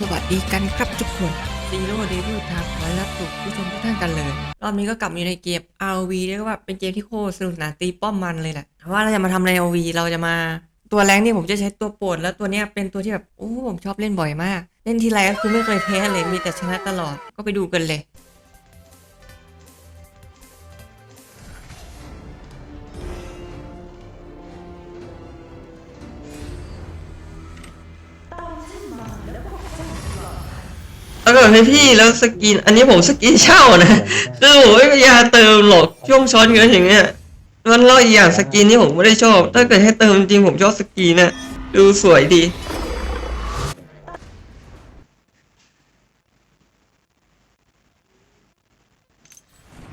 สวัสดีกันครับทุกคนซีโร่เดวิลทางขอรับสุขผู้ชมทุกท่านกันเลย รอบนี้ก็กลับมาอยู่ในเกม RV เรียกว่าเป็นเกมที่โคตรสนุกนาตีป้อมมันเลยแหละแต่ว่าเราจะมาทำใน RV เราจะมาตัวแรงนี่ผมจะใช้ตัวโปรดแล้วตัวเนี้ยเป็นตัวที่แบบโอ้ผมชอบเล่นบ่อยมาก เล่นทีไรก็คือไม่เคยแพ้เลยมีแต่ชนะตลอดก็ไปดูกันเลย แล้วก็ให้พี่แล้วสกิน อันนี้ผมสกินเช่านะคือผมไม่มียาเติมหรอกช่วงช้อนเงินอย่างเงี้ยมันเล่าอีกอย่างสกินนี่ผมไม่ได้ชอบ ถ้าเกิดให้เติมจริงๆผมชอบสกินน่ะดูสวยดี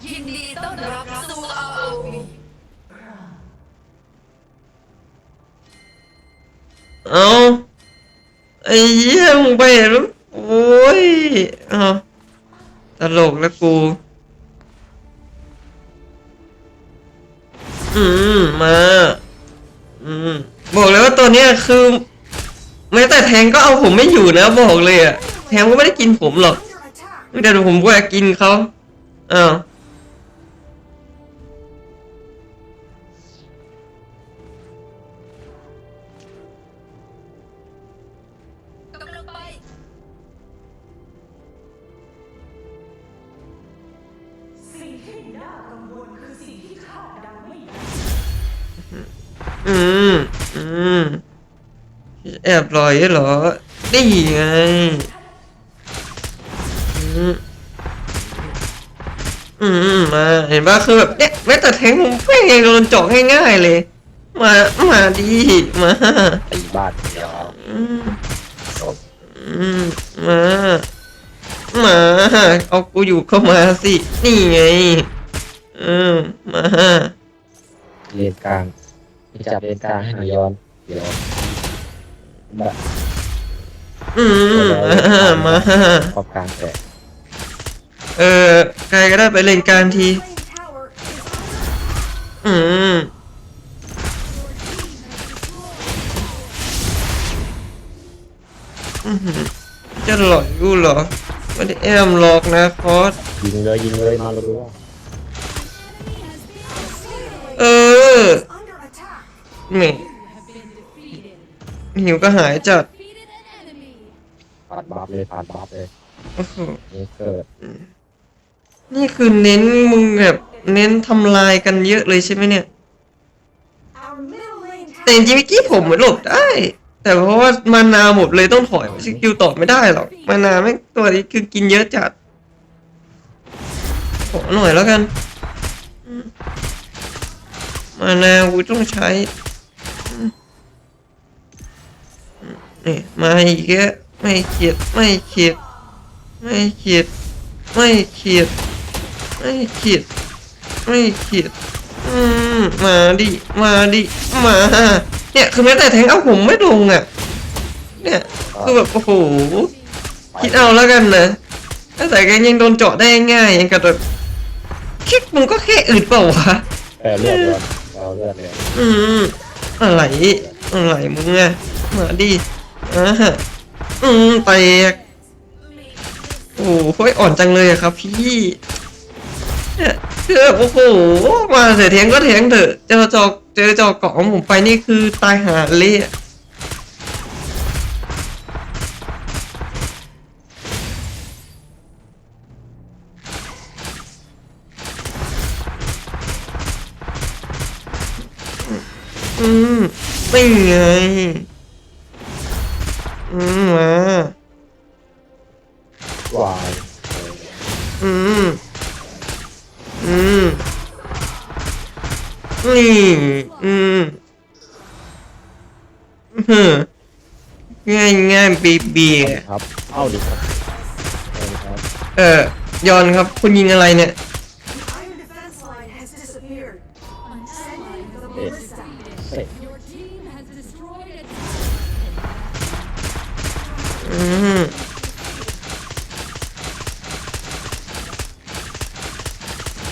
ยินดีต้อนรับสู่ ROV เอาไอ้เหี้ยมึงไปแล้ว โอ้ยเอตลกแล้วกู อืม มา อืม บอกเลยว่าตัวเนี้ยคือแม้แต่แทงก็เอาผมไม่อยู่นะบอกเลยอะแทงก็ไม่ได้กินผมหรอกแต่ผมก็อยากกินเขาอ้าว ที่น่ากังวลคือสิ่งที่คาดเดาไม่ได้อืม อืม แอบลอยเหรอนี่ไงอืมอืมมาเห็นป่ะคือแบบเนี้ยแม้แต่แทงผมแม่งยังโดนเจาะง่ายๆเลย มา มาดีมาตีบ้านเดียวอืมอืมมา มา เอากูอยู่เข้ามาสิ นี่ไงอืมมาเลนกลางนี่จับเลนกลางให้หน่อยย้อน เดี๋ยวแบบอืมมามาขอบกลางแตกเออใครก็ได้ไปเล่นกลารที อืมอื้อหือจะหลอกกูเหรอ ไม่ได้แอมหลอกนะคอสยิงเลยยิงเลยมาเลยว่าเออแหม่หิวก็หายจัดปาดบัฟเลยปาดบัฟเลยโอ้โหนี่เกิดนี่คือเน้นมึงแบบเน้นทำลายกันเยอะเลยใช่ไหมเนี่ย แต่จริงๆเมื่อกี้ผมหลบได้ แต่เพราะว่ามานาหมดเลยต้องถอยสกิลต่อไม่ได้หรอกมานาไม่งตัวนี้คือกินเยอะจัดขอหน่อยแล้วกันมานากูต้องใช้นี่มาอีกแล้วไม่เขียดไม่เขียดไม่เขียดไม่เขียดไม่เขียดไม่เขียดอืมมาดิมาดิมา เนี่ยคือแม้แต่แทงเอาผมไม่ลงอะ เนี่ยคือแบบโอ้โหคิดเอาแล้วกันนะแต่แกยังโดนเจาะได้ง่ายยังกับแบบคิดมึงก็แค่อึดเปล่าวะแปรเลือดเลยเราเลือดเลยอืมอะไรอะไรมึงอะมาดิอ่าฮะอืมแตกโอ้โหอ่อนจังเลยอะครับพี่เนี่ย คือโอ้โหมาเสียเทียงก็เทียงเถอะเจอจอกเจอจอกเกาะของผมไปนี่คือตายหาเละอะอืมไม่ไงอืมมาว้า อืม อืม นี่อืมฮึง่ายง่ายบีบีอะครับเอาดิครับ เอาดิครับเออยอนครับ คุณยิงอะไรเนี่ย Iron defense line has disappeared. Sending the เอ๊ะ ballista. เอ๊ะ Your team has destroyed a อืม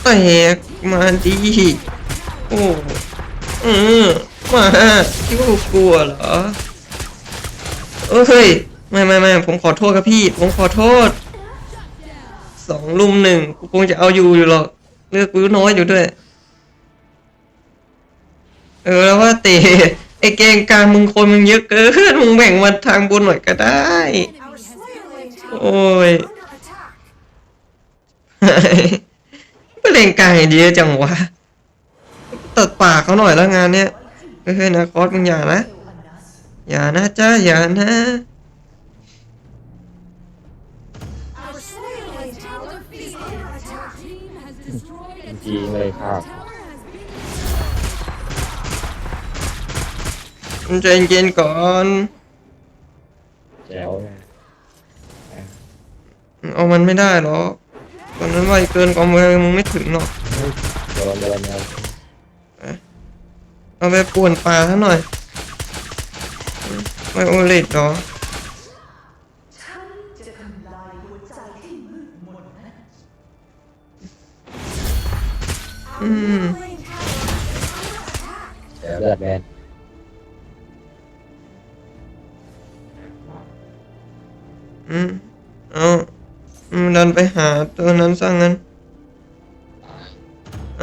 แตกมาดี โอ้เอืมาคิดว่ากูกลัวเหรอเอ้ยไม่ไม่ไม่ผมขอโทษครับพี่ ผมขอโทษสองลุมหนึ่งกูคงจะเอาอยู่อยู่หรอกเลือกกูน้อยอยู่ด้วย เออแล้วว่าเตะไอ้เกงกลางมึงคนมึงเยอะเกินมึงแบ่งมาทางบนหน่อยก็ได้ โอ้ย under attack. ไปเล่นกลางอย่างเดีจังวะ ตัดปากเขาหน่อยแล้วงานเนี้ยเฮ้ยนะคอสมึงอย่านะ อย่านะจ้าอย่านะ Our Slayer Lane Tower is under attack. จริงเลยครับมันใจเย็นๆก่อนแจ๋วนะเอามันไม่ได้หรอกตอนนั้นไวเกินกว่ามือมึงไม่ถึงหรอกโดนโดนแล้ว เอาไปป่วนปลาซะหน่อย ไม่โอเลดหรอฉันจะทำลายหัวใจที่มืดมนนั้นอืม Lane Tower แจ๋วเลือดแบนอืมเอาอืมดันไปหาตัวนั้นซะงั้น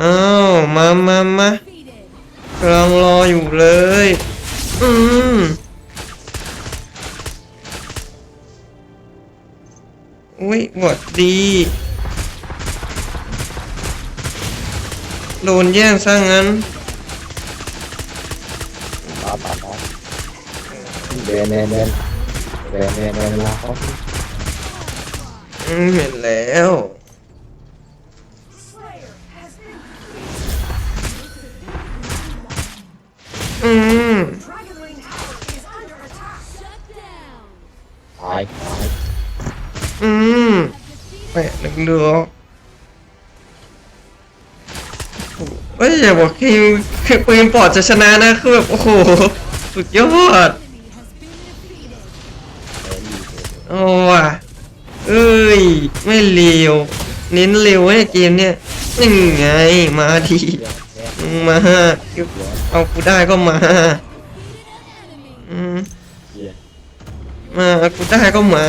อ้าว มามามา กำลังรออยู่เลย อืมอุ้ยหวัดดี โดนแย่งซะงั้นปาปาปาแบนแบนแบนแบนแบนแบนลาเขาอืมเห็นแล้ว เดือเฮ้ยอย่าบอกทีมปืนปอดจะชนะนะคือแบบโอ้โหสุดยอดโอ้ว่ะเอ้ยไม่เร็วเน้นเร็วไอ้เกมเนี่ยนี่ไงมาดีมาเอากูได้ก็มาอืมเหี้ยมากูได้ก็มา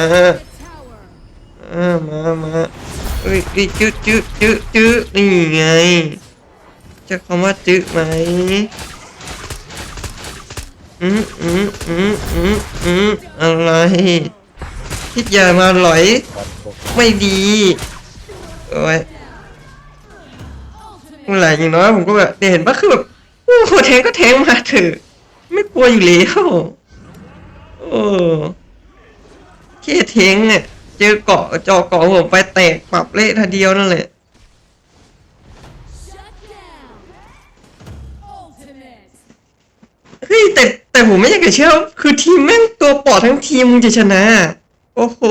อ่ามามา เอ้ยเอ้ยจื้อจื้อจื้อจื้อนี่ไงจะคำว่าจื้อไหมอืมอืมอืมอืมอืมอะไรคิดอย่ามาหลอย ไม่ดีโอ้ยเมื่อไรอย่างน้อยผมก็แบบเนี่ยเห็นปะคือแบบโอ้โหแทงก็แทงมาเถอะ ไม่กลัวอยู่แล้วโอ้แค่แทงเนี่ย เจอเกาะจอเกาะผมไปแตกปรับเละทีเดียวนั่นแหละเฮ้ยแต่แต่ผมไม่อยากจะเชื่อคือทีมแม่งตัวปอดทั้งทีมมึงจะชนะ โอ้โห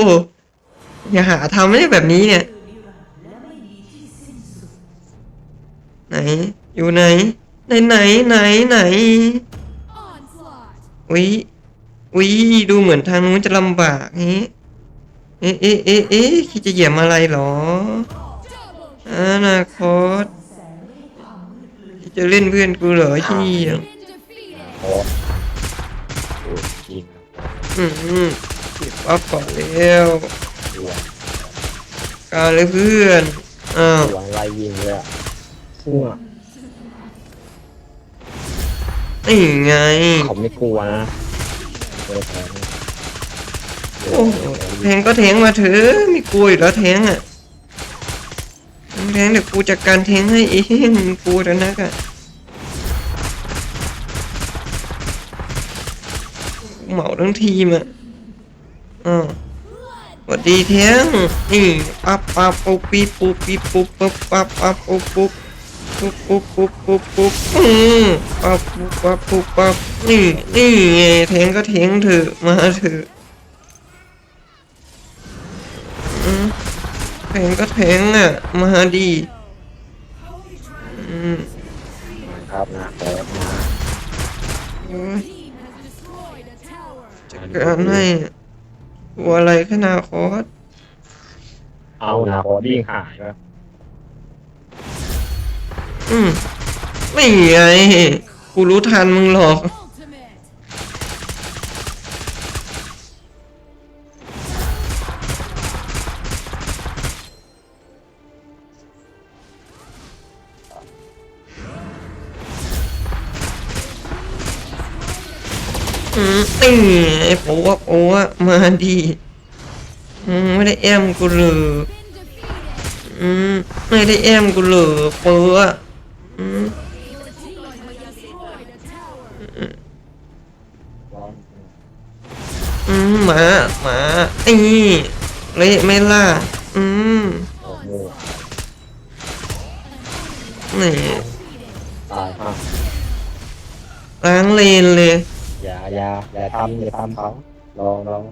อย่าหาทำไม่ได้แบบนี้เนี่ย ไหน อยู่ไหน ไหนไหนไหนไหนวิวิดูเหมือนทางนู้นจะลำบากนี้ เอ๊ะเอ๊ะเอ๊ะเอ๊ะคิดจะเหยียบอะไรหรออนาคตคิดจะเล่นเพื่อนกูเหรอที่อ้ยจริงอืมเก็บอัพก่อนแล้วการเลยเพื่อนอ้าวตัวไล่ยิงเลยอะทั่วนี่ไงเขาไม่กลัวนะ โอ้แทงก็แทงมาเถอะม่กลัวอยู่แล้วแทงอะแทงเดี๋ยวกูจัดการแทงให้เองกลัวแล้วนักอะเหมาทั้งทีมอะอ้าสวัสดีแทงนี่ปั๊บปั๊บปุ๊บปีปุ๊บปีปุ๊บปุ๊บปั๊บปั๊บปุ๊บปุ๊บปุ๊บปุ๊บปุ๊บปุ๊บปุ๊บอืมปั๊บปุ๊บปั๊บปุ๊บปั๊บนี่นี่แทงก็แทงเถอะมาเถอะ แทงก็แทงอะ มาดีอืมครับนะเปิดมาโอ้ยจัดการให้ตัวอะไรขนาดคอสเอานาบอดี้หายแล้วอืมไม่ไงกูรู้ทันมึงหรอก นี่ไอ้ปัวปัวมาดีอืมไม่ได้แอมกูเลยอืมไม่ได้แอมกูเลยปัวอืมร้อนอืมหมาหมาไอ้นี่เละไหม่ล่ะอืมโอ้โหนี่ตายฮะล้างเลนเลย อย่าอย่าอย่าทำอย่าทำเขาลองลอง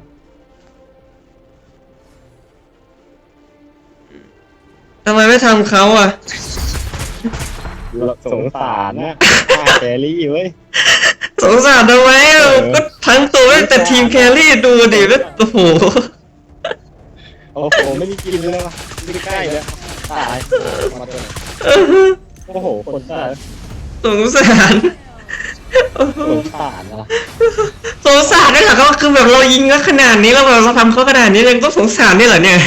ทำไมไม่ทำเขาอะ สงสารนะฆ่าแครี่เว้ย สงสารทำไมอะก็ทั้งตัวแต่ทีมแครี่ดูดิแล้วโอ้โห โอ้โหไม่มีกินเลยวะไม่ได้ใกล้เลยตายมาตัวไหนโอ้โหคนตายสงสารโอ้โห สงสารนะสงสารด้วยเหรอเขาคือแบบเรายิงก็ขนาดนี้แล้วแบบเราทำเขาขนาดนี้เลยก็สงสารนี่เหรอเนี่ย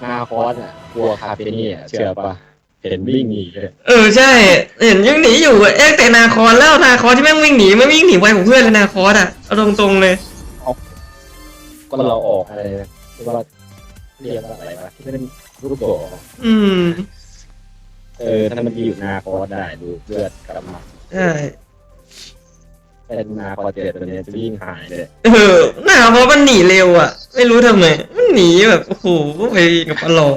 หน้าคอสอะกลัวคาเฟนี่อะเชื่อปะเห็นวิ่งหนีเลยเออใช่ เห็นยังหนีอยู่อะเอ๊ะแต่นาคอนแล้วนาคอนที่แม่งวิ่งหนีไม่วิ่งหนีไวของเพื่อนเลยนาคอนอะเอาตรงๆเลย ก็เราออกอะไรนะที่ว่าเรียกว่าอะไรวะที่เป็นรูปโบอืม เออถ้ามันอยู่หน้าคอสได้ดูเลือดกลับมา ใช่เป็นหน้าคอสเจ็ดตัวเนี้ยจะวิ่งหายเลยเออหนาเพราะมันหนีเร็วอะ ไม่รู้ทำไมมันหนีแบบโอ้โหไปกับปลอ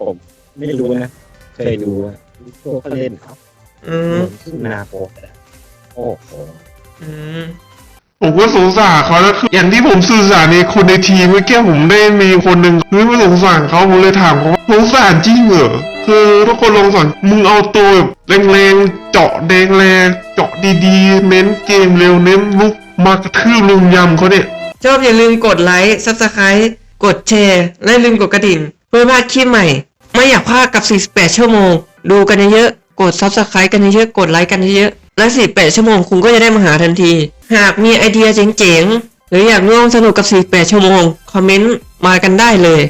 ผมไม่รู้นะ เคยดูอะพวกเขาเล่นครับอืมหน้าคอสอะโอ้โหอืม ผมก็สงสารเขาแล้วคืออย่างที่ผมสื่อสารในคนในทีมเมื่อกี้ผมได้มีคนหนึ่งคือไม่สงสารเขาผมเลยถามเขาว่าสงสารจริงเหรอคือทุกคนลงสังมึงเอาตัวแบบแรงๆเจาะแดงแรงเจาะดีๆ เน้นเกมเร็วเน้นลุกมากระทืบลุมยำเขาเนี่ยชอบอย่าลืมกดไลค์ซับสไครต์กดแชร์และลืมกดกระดิ่ง เพื่อพลาดคลิปใหม่ ไม่อยากพลาดกับ 48 ชั่วโมง ดูกันเยอะๆกดซับสไครต์กันเยอะๆกดไลค์กันเยอะๆ และ48ชั่วโมงคุณก็จะได้มาหาทันที หากมีไอเดียเจ๋งๆ หรืออยากร่วมสนุกกับ 48 ชั่วโมง คอมเมนต์มากันได้เลย